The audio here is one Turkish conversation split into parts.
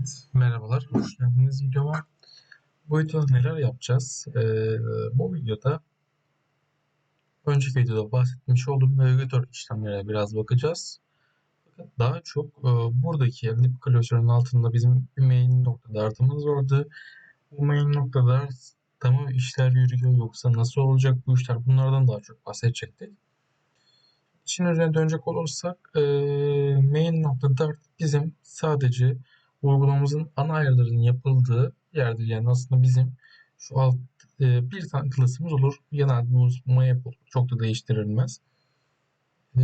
Evet, merhabalar, hoş geldiniz videoma. Bu videoda neler yapacağız? Ee, bu videoda önceki videoda bahsetmiş olduğum navigatör işlemlerine biraz bakacağız. Daha çok e, buradaki lib klasörün altında bizim main nokta dartımız vardı. Bu main nokta tamam işler yürüyor yoksa nasıl olacak bu işler bunlardan daha çok bahsedecektik. İşin üzerine dönecek olursak e, main nokta bizim sadece uygulamamızın ana ayarlarının yapıldığı yerdir. Yani aslında bizim şu alt e, bir tane klasımız olur. Genelde bu map olur. Çok da değiştirilmez. E,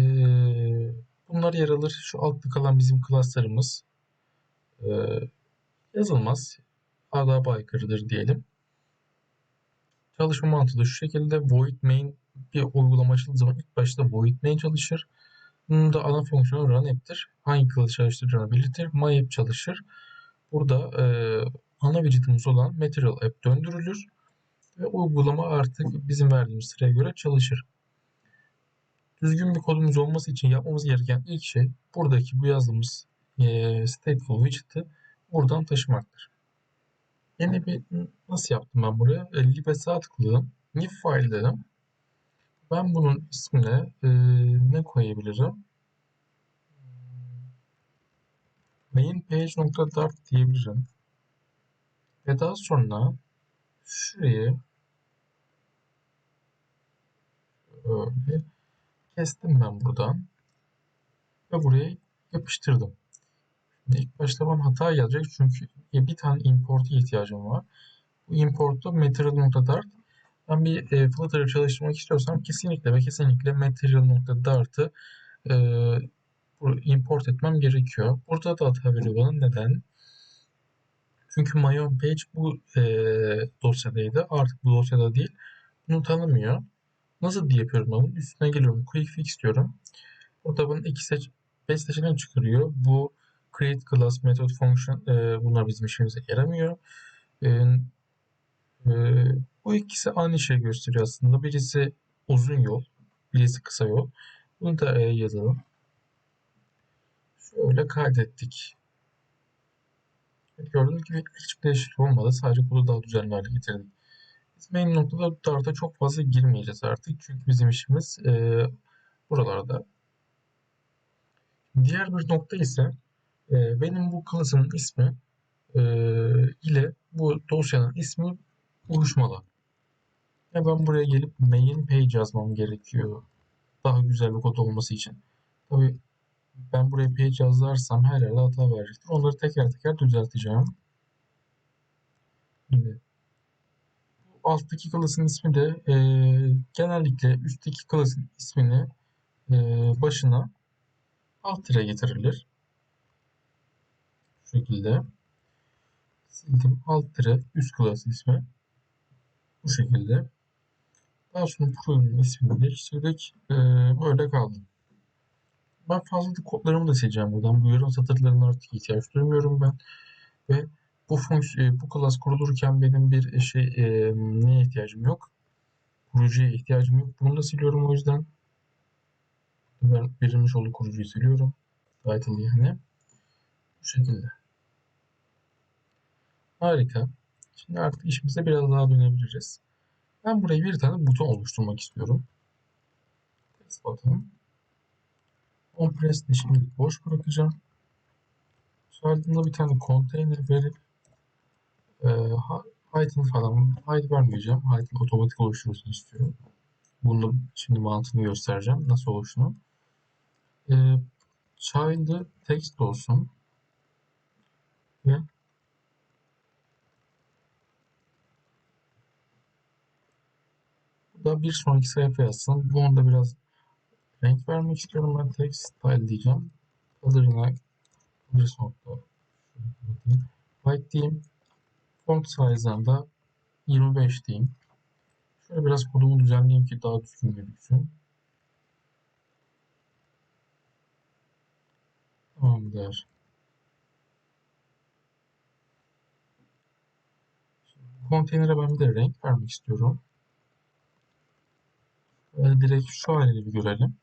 bunlar yer alır. Şu altta kalan bizim klaslarımız e, yazılmaz. Adab aykırıdır diyelim. Çalışma mantığı da şu şekilde. Void main bir uygulama açıldığı zaman ilk başta void main çalışır. Bunun ana fonksiyonu run app'tir. Hangi kılıç çalıştıracağını belirtir. My çalışır. Burada e, ana widgetimiz olan material app döndürülür. Ve uygulama artık bizim verdiğimiz sıraya göre çalışır. Düzgün bir kodumuz olması için yapmamız gereken ilk şey buradaki bu yazdığımız e, stateful widget'ı buradan taşımaktır. Yeni bir nasıl yaptım ben buraya? E, lib'e sağ tıkladım. New file dedim. Ben bunun ismine e, ne koyabilirim? main page.dart diyebilirim. Ve daha sonra şurayı böyle kestim ben buradan ve buraya yapıştırdım. Şimdi ilk başta bana hata gelecek çünkü bir tane import'a ihtiyacım var. Bu import'ta material.dart ben bir e, Flutter'ı çalıştırmak istiyorsam kesinlikle ve kesinlikle material.dart'ı e, import etmem gerekiyor. Burada da hata veriyor bana. Neden? Çünkü my own page bu e, dosyadaydı. Artık bu dosyada değil. Bunu tanımıyor. Nasıl diye yapıyorum bunu? Üstüne geliyorum. Quick fix diyorum. Burada bunun iki seç 5 seçeneği çıkarıyor. Bu create class, method, function e, bunlar bizim işimize yaramıyor. E, e, bu ikisi aynı şey gösteriyor aslında. Birisi uzun yol, birisi kısa yol. Bunu da e, yazalım. Şöyle kaydettik. Gördüğünüz gibi hiçbir değişiklik olmadı. Sadece kodu daha düzenli hale getirdik. Biz main noktada darta çok fazla girmeyeceğiz artık. Çünkü bizim işimiz e, buralarda. Diğer bir nokta ise e, benim bu klasımın ismi e, ile bu dosyanın ismi uyuşmalı. Ben buraya gelip main page yazmam gerekiyor. Daha güzel bir kod olması için. Tabii ben buraya page yazarsam her yerde hata verecektir. Onları teker teker düzelteceğim. Şimdi alttaki klasın ismi de e, genellikle üstteki klasın ismini e, başına alt tire getirilir. Şu şekilde sildim alt tire üst klas ismi bu şekilde. Daha sonra programın ismini değiştirdik. E, böyle kaldı. Ben fazlalık kodlarımı da sileceğim buradan. Bu yarım satırlarına artık ihtiyaç duymuyorum ben. Ve bu fonksiyon, e, bu class kurulurken benim bir şey e, neye ihtiyacım yok? Kurucuya ihtiyacım yok. Bunu da siliyorum o yüzden. Ben verilmiş olduğu kurucuyu siliyorum. Title yani. Bu şekilde. Harika. Şimdi artık işimize biraz daha dönebiliriz. Ben buraya bir tane buton oluşturmak istiyorum. Test button. Compress'de şimdilik boş bırakacağım. Sonrasında bir tane container verip e, height'ını falan height vermeyeceğim. Height'ın otomatik oluşturmasını istiyorum. Bunu şimdi mantığını göstereceğim. Nasıl oluşunu. E, child'ı text olsun. Ve da bir sonraki sayfa yazsın. Bunu da biraz renk vermek istiyorum ben text style diyeceğim. Color'ına colors nokta white diyeyim. Font size'dan da 25 diyeyim. Şöyle biraz kodumu düzenleyeyim ki daha düzgün gözüksün. Tamamdır. Konteynere ben bir de renk vermek istiyorum. Böyle direkt şu haliyle bir görelim.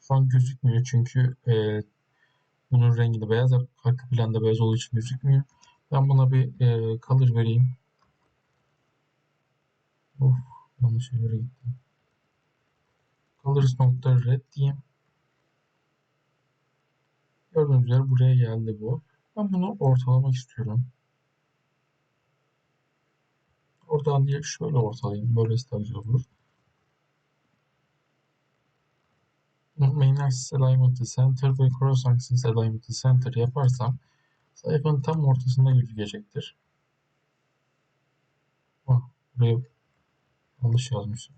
Şu an gözükmüyor çünkü e, bunun rengi de beyaz. Arka planda beyaz olduğu için gözükmüyor. Ben buna bir e, color vereyim. Of yanlış yere gittim. Colors nokta red diyeyim. Gördüğünüz üzere buraya geldi bu. Ben bunu ortalamak istiyorum. Oradan diye şöyle ortalayayım. Böylesi daha olur. Main axis alignment'ı center ve cross axis alignment'ı center yaparsam sayfanın tam ortasında gözükecektir. Ah, buraya yanlış yazmışım.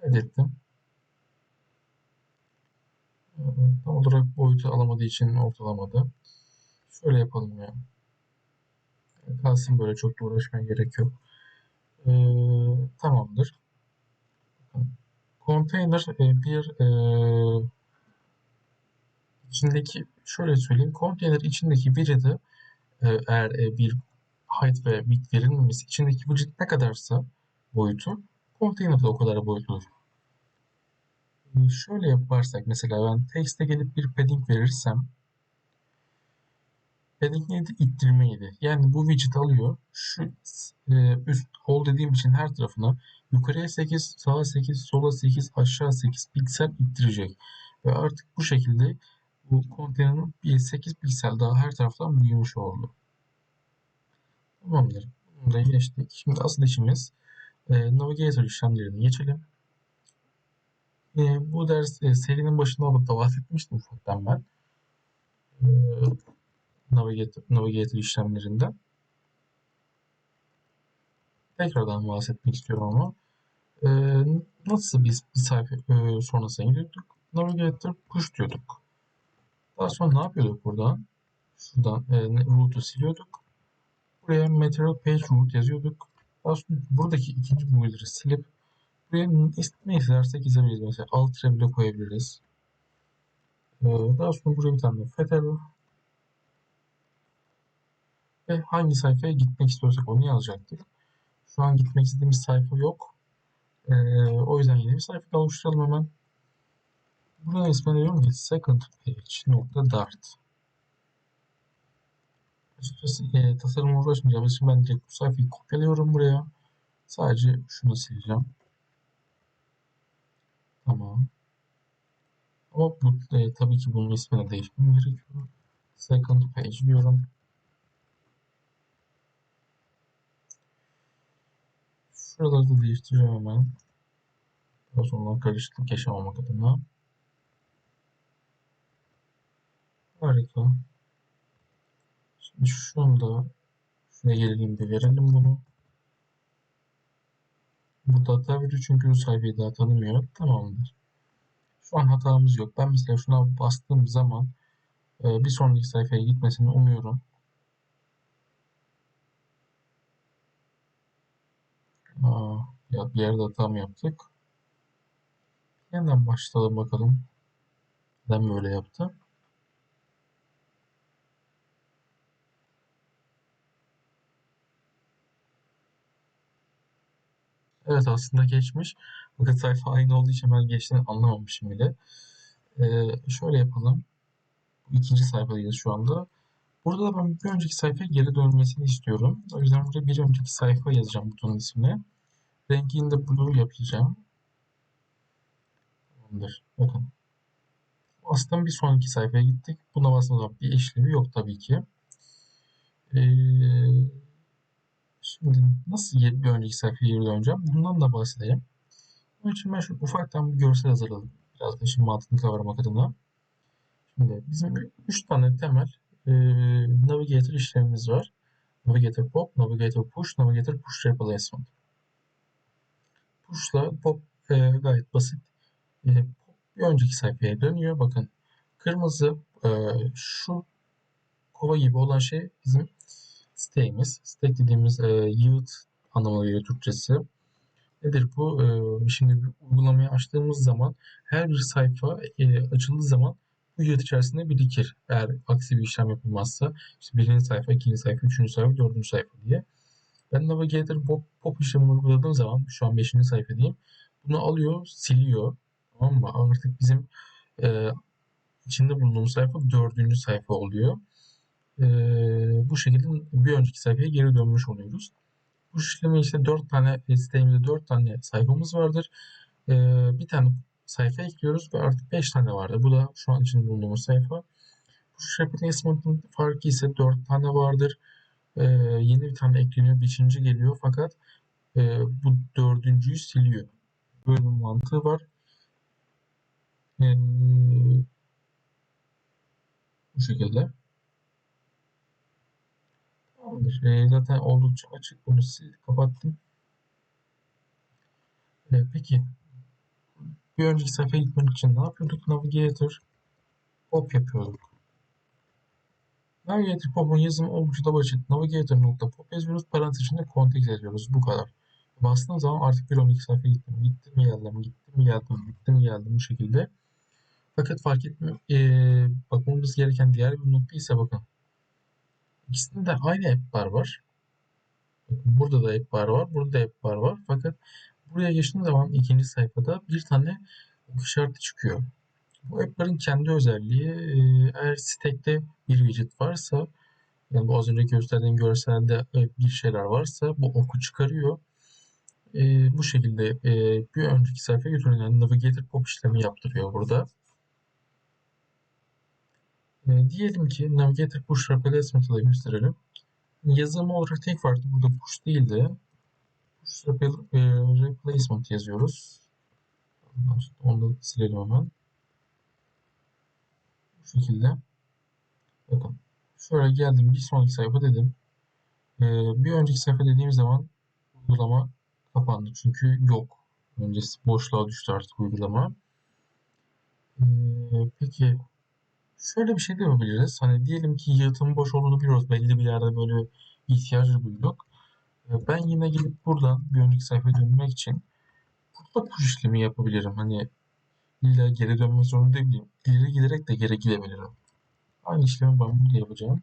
Kaydettim. Ee, Tam olarak boyutu alamadığı için ortalamadı. Şöyle yapalım ya. Kalsın böyle çok da uğraşmaya gerek yok. Ee, tamamdır. Konteyner e, bir e, içindeki şöyle söyleyeyim. Konteyner içindeki widget'ı e, eğer e, bir height ve width verilmemesi içindeki widget ne kadarsa boyutu konteyner de o kadar boyutludur. E, şöyle yaparsak mesela ben text'e gelip bir padding verirsem neydi? İttirmeydi. Yani bu widget alıyor. Şu e, üst hold dediğim için her tarafına yukarıya 8, sağa 8, sola 8, aşağı 8 piksel ittirecek. Ve artık bu şekilde bu konteynerin bir 8 piksel daha her taraftan büyümüş oldu. Tamamdır. Bunu da geçtik. Şimdi asıl işimiz e, Navigator işlemlerini geçelim. E, bu ders e, serinin başında da bahsetmiştim ufaktan ben. E, Navigator, Navigator işlemlerinden. Tekrardan bahsetmek istiyorum ama. E, nasıl biz bir sayfa e, sonrasına gidiyorduk? Navigator push diyorduk. Daha sonra ne yapıyorduk buradan? Şuradan e, route'u siliyorduk. Buraya material page route yazıyorduk. Daha sonra buradaki ikinci builder'ı silip buraya ne istersek yazabiliriz. Mesela alt tere bile koyabiliriz. Ee, daha sonra buraya bir tane footer ve hangi sayfaya gitmek istiyorsak onu yazacaktık. Şu an gitmek istediğimiz sayfa yok. Ee, o yüzden yeni bir sayfa oluşturalım hemen. Buradan ismini diyorum ki second page nokta dart. E, tasarımla uğraşmayacağım için ben direkt bu sayfayı kopyalıyorum buraya. Sadece şunu sileceğim. Tamam. Ama bu, e, tabii ki bunun ismini değişmem gerekiyor. Second page diyorum. Şuraları da değiştireceğim hemen. Daha sonra karışıklık yaşamamak adına. Harika. Şimdi şunu da şuraya gelelim bir verelim bunu. Bu data veriyor çünkü bu sayfayı daha tanımıyor. Tamamdır. Şu an hatamız yok. Ben mesela şuna bastığım zaman e, bir sonraki sayfaya gitmesini umuyorum. Aa, ya bir yerde hata mı yaptık? Yeniden başlayalım bakalım. Neden böyle yaptı? Evet aslında geçmiş. Fakat sayfa aynı olduğu için ben geçtiğini anlamamışım bile. Ee, şöyle yapalım. İkinci sayfadayız şu anda. Burada da ben bir önceki sayfaya geri dönmesini istiyorum. O yüzden buraya bir önceki sayfa yazacağım butonun ismini. Rengini de blue yapacağım. Tamamdır. Bakın. Aslında bir sonraki sayfaya gittik. Buna basmadan bir işlevi yok tabii ki. Ee, Şimdi nasıl bir önceki sayfaya geri döneceğim? Bundan da bahsedeyim. Bunun için ben şu ufaktan bir görsel hazırladım. Biraz da işin mantığını kavramak adına. Şimdi bizim 3 tane temel e, navigator işlemimiz var. Navigator pop, navigator push, navigator push replacement. Push'la pop e, gayet basit. E, pop bir önceki sayfaya dönüyor. Bakın kırmızı e, şu kova gibi olan şey bizim siteğimiz. Stek dediğimiz e, yield anlamına geliyor Türkçesi. Nedir bu? E, şimdi bir uygulamayı açtığımız zaman her bir sayfa e, açıldığı zaman yield içerisinde birikir. Eğer aksi bir işlem yapılmazsa işte birinci sayfa, ikinci sayfa, üçüncü sayfa, dördüncü sayfa diye. Ben Navigator pop, pop işlemini uyguladığım zaman şu an beşinci sayfa diyeyim. Bunu alıyor, siliyor. Tamam mı? Artık bizim e, içinde bulunduğumuz sayfa dördüncü sayfa oluyor. Ee, bu şekilde bir önceki sayfaya geri dönmüş oluyoruz. Bu işlemi işte 4 tane sitemizde 4 tane sayfamız vardır. Ee, bir tane sayfa ekliyoruz ve artık 5 tane vardır. Bu da şu an için bulunduğumuz sayfa. Push replacement'ın farkı ise 4 tane vardır. Ee, yeni bir tane ekleniyor, 5. geliyor fakat e, bu dördüncüyü siliyor. Böyle bir mantığı var. Ee, bu şekilde. Tamamdır. Ee, zaten oldukça açık. Bunu sil, kapattım. Ee, peki bir önceki sayfaya gitmek için ne yapıyorduk? Navigator pop yapıyorduk. Navigator pop'un yazımı oldukça da basit. Navigator.pop yazıyoruz. Parantez içinde context yazıyoruz. Bu kadar. Bastığım zaman artık bir önceki sayfaya gittim. Gittim geldim, gittim geldim, gittim geldim bu şekilde. Fakat fark etmiyor. Ee, bakmamız gereken diğer bir nokta ise bakın. İkisinde de aynı app bar var. Burada da app bar var, burada da app bar var. Fakat buraya geçtiğim zaman ikinci sayfada bir tane ok işareti çıkıyor. Bu app'ların kendi özelliği eğer stack'te bir widget varsa yani bu az önce gösterdiğim görselde bir şeyler varsa bu oku çıkarıyor. E, bu şekilde e, bir önceki sayfaya götürülen navigator pop işlemi yaptırıyor burada. E, diyelim ki navigator push replacement'ı da gösterelim. Yazılımı olarak tek farklı burada push değil de replacement yazıyoruz. Onu da silelim hemen. Bu şekilde. Bakın. Şöyle geldim. Bir sonraki sayfa dedim. Ee, bir önceki sayfa dediğim zaman uygulama kapandı. Çünkü yok. Öncesi boşluğa düştü artık uygulama. Ee, peki şöyle bir şey de yapabiliriz. Hani diyelim ki yalıtımın boş olduğunu biliyoruz. Belli bir yerde böyle ihtiyacı duyduk. Ee, ben yine gelip buradan bir önceki sayfaya dönmek için burada push işlemi yapabilirim. Hani illa geri dönmek zorunda değilim. İleri giderek de geri gidebilirim. Aynı işlemi ben burada yapacağım.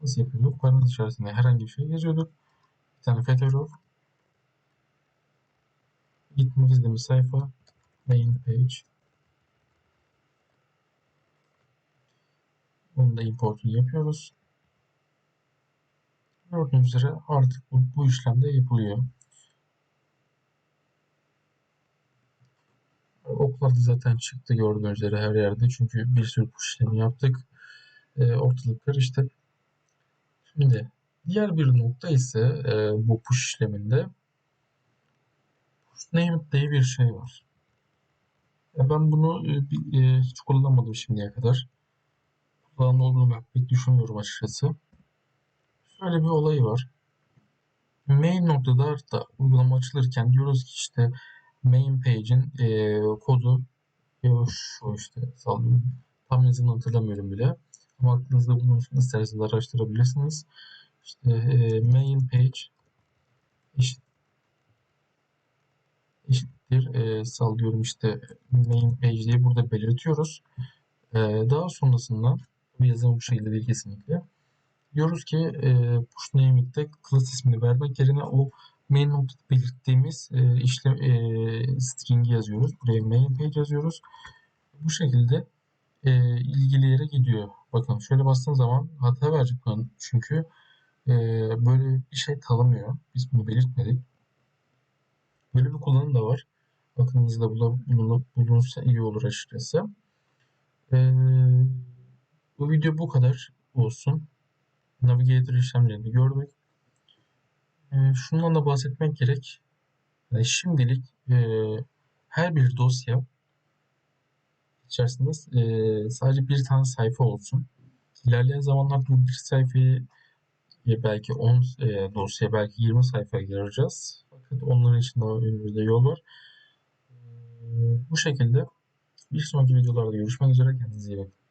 Nasıl yapıyorduk? Parantez içerisinde herhangi bir şey yazıyorduk. Bir tane fetch Gitmek istediğimiz sayfa main page. Onu da importunu yapıyoruz. Gördüğünüz üzere artık bu, bu işlem de yapılıyor. Oklar da zaten çıktı gördüğünüz üzere her yerde. Çünkü bir sürü push işlemi yaptık. E, ortalık karıştı. Şimdi diğer bir nokta ise e, bu push işleminde push name diye bir şey var. E, ben bunu e, e, hiç kullanmadım şimdiye kadar. Kullanımlı olduğunu ben pek düşünmüyorum açıkçası. Şöyle bir olayı var. Main noktada da uygulama açılırken diyoruz ki işte main page'in e, kodu e, şu işte sallıyorum. Tam yazını hatırlamıyorum bile. Ama aklınızda bulunsun isterseniz araştırabilirsiniz. İşte e, main page eşit, eşittir e, sallıyorum işte main page diye burada belirtiyoruz. E, daha sonrasında bir yazım bu şekilde değil kesinlikle. Diyoruz ki e, push name'de class ismini vermek yerine o main noktada belirttiğimiz e, işlem e, string'i yazıyoruz. Buraya main page yazıyoruz. Bu şekilde e, ilgili yere gidiyor. Bakın şöyle bastığım zaman hata verecek çünkü e, böyle bir şey tanımıyor. Biz bunu belirtmedik. Böyle bir kullanım da var. Aklınızda bulunursa iyi olur açıkçası. E, bu video bu kadar olsun. Navigator işlemlerini gördük. E, şundan da bahsetmek gerek. Yani şimdilik e, her bir dosya içerisinde e, sadece bir tane sayfa olsun. İlerleyen zamanlarda bir sayfayı belki 10 e, dosya belki 20 sayfaya gireceğiz. Fakat onların için daha önümüzde yol var. E, bu şekilde bir sonraki videolarda görüşmek üzere. Kendinize iyi bakın.